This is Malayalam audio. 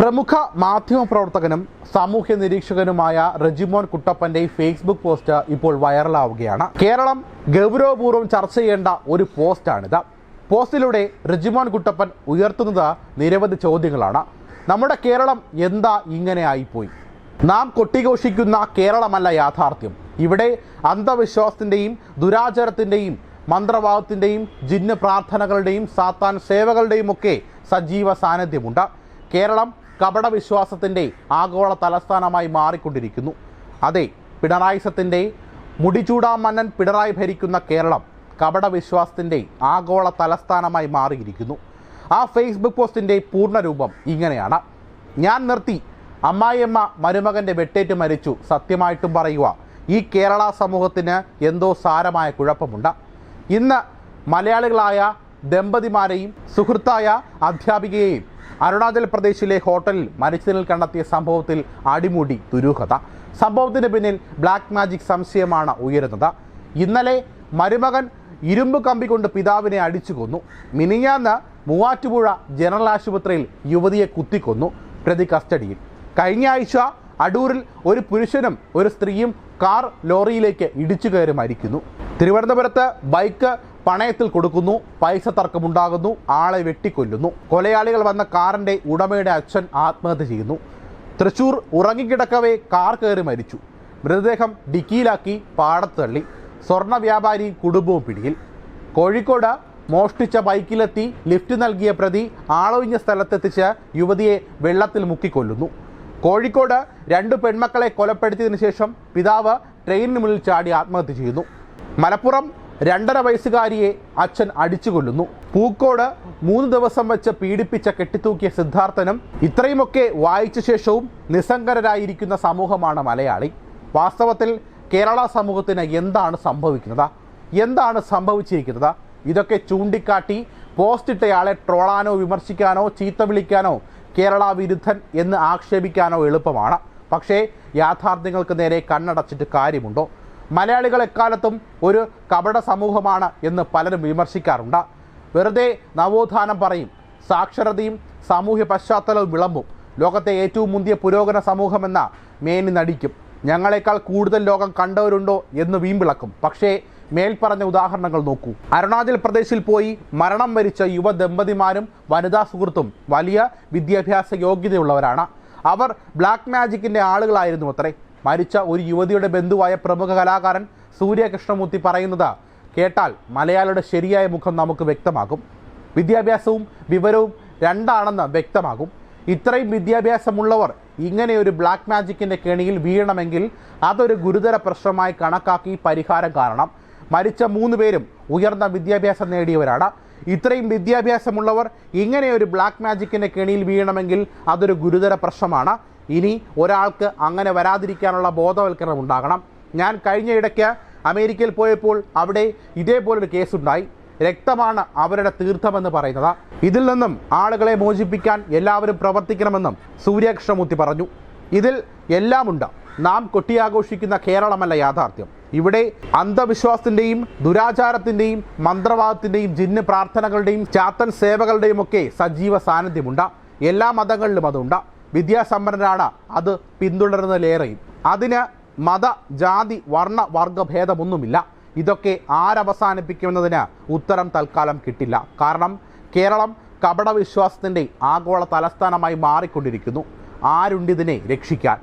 പ്രമുഖ മാധ്യമപ്രവർത്തകനും സാമൂഹ്യ നിരീക്ഷകനുമായ റെജിമോൻ കുട്ടപ്പന്റെ ഫേസ്ബുക്ക് പോസ്റ്റ് ഇപ്പോൾ വൈറലാവുകയാണ്. കേരളം ഗൗരവപൂർവം ചർച്ച ചെയ്യേണ്ട ഒരു പോസ്റ്റാണിത് പോസ്റ്റിലൂടെ റെജിമോൻ കുട്ടപ്പൻ ഉയർത്തുന്നത് നിരവധി ചോദ്യങ്ങളാണ്. നമ്മുടെ കേരളം എന്താ ഇങ്ങനെ ആയിപ്പോയി? നാം കൊട്ടിഘോഷിക്കുന്ന കേരളമല്ല യാഥാർത്ഥ്യം. ഇവിടെ അന്ധവിശ്വാസത്തിന്റെയും ദുരാചാരത്തിന്റെയും മന്ത്രവാദത്തിന്റെയും ജിന്ന് പ്രാർത്ഥനകളുടെയും സാത്താൻ സേവകളുടെയും ഒക്കെ സജീവ സാന്നിധ്യമുണ്ട്. കേരളം കപട വിശ്വാസത്തിന്റെ ആഗോള തലസ്ഥാനമായി മാറിക്കൊണ്ടിരിക്കുന്നു. അതെ പിണറായി സത്തിന്റെ മുടിചൂടാ മന്നൻ പിണറായി ഭരിക്കുന്ന കേരളം കപട വിശ്വാസത്തിന്റെ ആഗോള തലസ്ഥാനമായി മാറിയിരിക്കുന്നു. ആ ഫേസ്ബുക്ക് പോസ്റ്റിന്റെ പൂർണരൂപം ഇങ്ങനെയാണ്. ഞാൻ നിർത്തി. അമ്മായിയമ്മ മരുമകന്റെ വെട്ടേറ്റ് മരിച്ചു. സത്യമായിട്ടും പറയുക ഈ കേരള സമൂഹത്തിന് എന്തോ സാരമായ കുഴപ്പമുണ്ട്. ഇന്ന് മലയാളികളായ ദമ്പതിമാരെയും സുഹൃത്തായ അധ്യാപികയെയും അരുണാചൽ പ്രദേശിലെ ഹോട്ടലിൽ മരിച്ചതിൽ കണ്ടെത്തിയ സംഭവത്തിൽ അടിമുടി ദുരൂഹത. സംഭവത്തിന് പിന്നിൽ ബ്ലാക്ക് മാജിക് സംശയമാണ് ഉയരുന്നത്. ഇന്നലെ മരുമകൻ ഇരുമ്പ് കമ്പി കൊണ്ട് പിതാവിനെ അടിച്ചു കൊന്നു. മിനിഞ്ഞാന്ന് മൂവാറ്റുപുഴ ജനറൽ ആശുപത്രിയിൽ യുവതിയെ കുത്തിക്കൊന്നു പ്രതി കസ്റ്റഡിയിൽ. കഴിഞ്ഞ ആഴ്ച അടൂരിൽ ഒരു പുരുഷനും ഒരു സ്ത്രീയും കാർ ലോറിയിലേക്ക് ഇടിച്ചു കയറി മരിക്കുന്നു. തിരുവനന്തപുരത്ത് ബൈക്ക് പണയത്തിൽ കൊടുക്കുന്നു പൈസ തർക്കമുണ്ടാകുന്നു ആളെ വെട്ടിക്കൊല്ലുന്നു. കൊലയാളികൾ വന്ന കാറിന്റെ ഉടമയുടെ അച്ഛൻ ആത്മഹത്യ ചെയ്യുന്നു. തൃശൂർ ഉറങ്ങിക്കിടക്കവേ കാർ കയറി മരിച്ചു. മൃതദേഹം ഡിക്കിയിലാക്കി പാടത്തള്ളി സ്വർണ വ്യാപാരി കുടുംബവും പിടിയിൽ. കോഴിക്കോട് മോഷ്ടിച്ച ബൈക്കിലെത്തി ലിഫ്റ്റ് നൽകിയ പ്രതി ആളൊഴിഞ്ഞ സ്ഥലത്തെത്തിച്ച യുവതിയെ വെള്ളത്തിൽ മുക്കിക്കൊല്ലുന്നു. കോഴിക്കോട് രണ്ട് പെൺമക്കളെ കൊലപ്പെടുത്തിയതിനു ശേഷം പിതാവ് ട്രെയിനിന് മുന്നിൽ ചാടി ആത്മഹത്യ ചെയ്യുന്നു. മലപ്പുറം രണ്ടര വയസ്സുകാരിയെ അച്ഛൻ അടിച്ചു കൊല്ലുന്നു പൂക്കോട് മൂന്ന് ദിവസം വെച്ച് പീഡിപ്പിച്ച കെട്ടിത്തൂക്കിയ സിദ്ധാർത്ഥനും ഇത്രയുമൊക്കെ വായിച്ച ശേഷവും നിസ്സംഗരായിരിക്കുന്ന സമൂഹമാണ് മലയാളി. വാസ്തവത്തിൽ കേരള സമൂഹത്തിന് എന്താണ് സംഭവിക്കുന്നത്? എന്താണ് സംഭവിച്ചിരിക്കുന്നത്? ഇതൊക്കെ ചൂണ്ടിക്കാട്ടി പോസ്റ്റ് ഇട്ടയാളെ ട്രോളാനോ വിമർശിക്കാനോ ചീത്ത വിളിക്കാനോ കേരള വിരുദ്ധൻ എന്ന് ആക്ഷേപിക്കാനോ എളുപ്പമാണ്. പക്ഷേ യാഥാർത്ഥ്യങ്ങൾക്ക് നേരെ കണ്ണടച്ചിട്ട് കാര്യമുണ്ടോ? മലയാളികൾ എക്കാലത്തും ഒരു കപട സമൂഹമാണ് എന്ന് പലരും വിമർശിക്കാറുണ്ട്. വെറുതെ നവോത്ഥാനം പറയും സാക്ഷരതയും സാമൂഹ്യ പശ്ചാത്തലവും വിളമ്പും. ലോകത്തെ ഏറ്റവും മുന്തിയ പുരോഗമന സമൂഹമെന്ന മേനി നടിക്കും. ഞങ്ങളെക്കാൾ കൂടുതൽ ലോകം കണ്ടവരുണ്ടോ എന്ന് വീമ്പിളക്കും. പക്ഷേ മേൽപ്പറഞ്ഞ ഉദാഹരണങ്ങൾ നോക്കൂ. അരുണാചൽ പ്രദേശിൽ പോയി മരണം വരിച്ച യുവ ദമ്പതിമാരും വനിതാ സുഹൃത്തും വലിയ വിദ്യാഭ്യാസ യോഗ്യതയുള്ളവരാണ്. അവർ ബ്ലാക്ക് മാജിക്കിന്റെ ആളുകളായിരുന്നു അത്രേ. മരിച്ച ഒരു യുവതിയുടെ ബന്ധുവായ പ്രമുഖ കലാകാരൻ സൂര്യകൃഷ്ണമൂർത്തി പറയുന്നത് കേട്ടാൽ മലയാളിയുടെ ശരിയായ മുഖം നമുക്ക് വ്യക്തമാകും. വിദ്യാഭ്യാസവും വിവരവും രണ്ടാണെന്ന് വ്യക്തമാകും. ഇത്രയും വിദ്യാഭ്യാസമുള്ളവർ ഇങ്ങനെ ഒരു ബ്ലാക്ക് മാജിക്കിന്റെ കെണിയിൽ വീഴണമെങ്കിൽ അതൊരു ഗുരുതര പ്രശ്നമായി കണക്കാക്കി പരിഹാരം കാരണം മരിച്ച മൂന്ന് പേരും ഉയർന്ന വിദ്യാഭ്യാസം നേടിയവരാണ്. ഇത്രയും വിദ്യാഭ്യാസമുള്ളവർ ഇങ്ങനെ ഒരു ബ്ലാക്ക് മാജിക്കിന്റെ കെണിയിൽ വീഴണമെങ്കിൽ അതൊരു ഗുരുതര പ്രശ്നമാണ്. ഇനി ഒരാൾക്ക് അങ്ങനെ വരാതിരിക്കാനുള്ള ബോധവൽക്കരണം ഉണ്ടാകണം. ഞാൻ കഴിഞ്ഞ ഇടയ്ക്ക് അമേരിക്കയിൽ പോയപ്പോൾ അവിടെ ഇതേപോലൊരു കേസുണ്ടായി. രക്തമാണ് അവരുടെ തീർത്ഥമെന്ന് പറയുന്നത്. ഇതിൽ നിന്നും ആളുകളെ മോചിപ്പിക്കാൻ എല്ലാവരും പ്രവർത്തിക്കണമെന്നും സൂര്യകൃഷ്ണമൂർത്തി പറഞ്ഞു. ഇതിൽ എല്ലാമുണ്ട്. നാം കൊട്ടിയാഘോഷിക്കുന്ന കേരളമല്ല യാഥാർത്ഥ്യം. ഇവിടെ അന്ധവിശ്വാസത്തിന്റെയും ദുരാചാരത്തിന്റെയും മന്ത്രവാദത്തിന്റെയും ജിന്ന് പ്രാർത്ഥനകളുടെയും ചാത്തൻ സേവകളുടെയും ഒക്കെ സജീവ സാന്നിധ്യമുണ്ട്. എല്ലാ മതങ്ങളിലും അതുണ്ട്. വിദ്യാസമ്പന്നരാണ്. അത് പിന്തുടരുന്നതിലേറെയും അതിന് മത ജാതി വർണ വർഗ ഭേദമൊന്നുമില്ല ഇതൊക്കെ ആരവസാനിപ്പിക്കുമെന്നതിന് ഉത്തരം തൽക്കാലം കിട്ടില്ല. കാരണം കേരളം കപടവിശ്വാസത്തിന്റെ ആഗോള തലസ്ഥാനമായി മാറിക്കൊണ്ടിരിക്കുന്നു. ആരുണ്ടിതിനെ രക്ഷിക്കാൻ?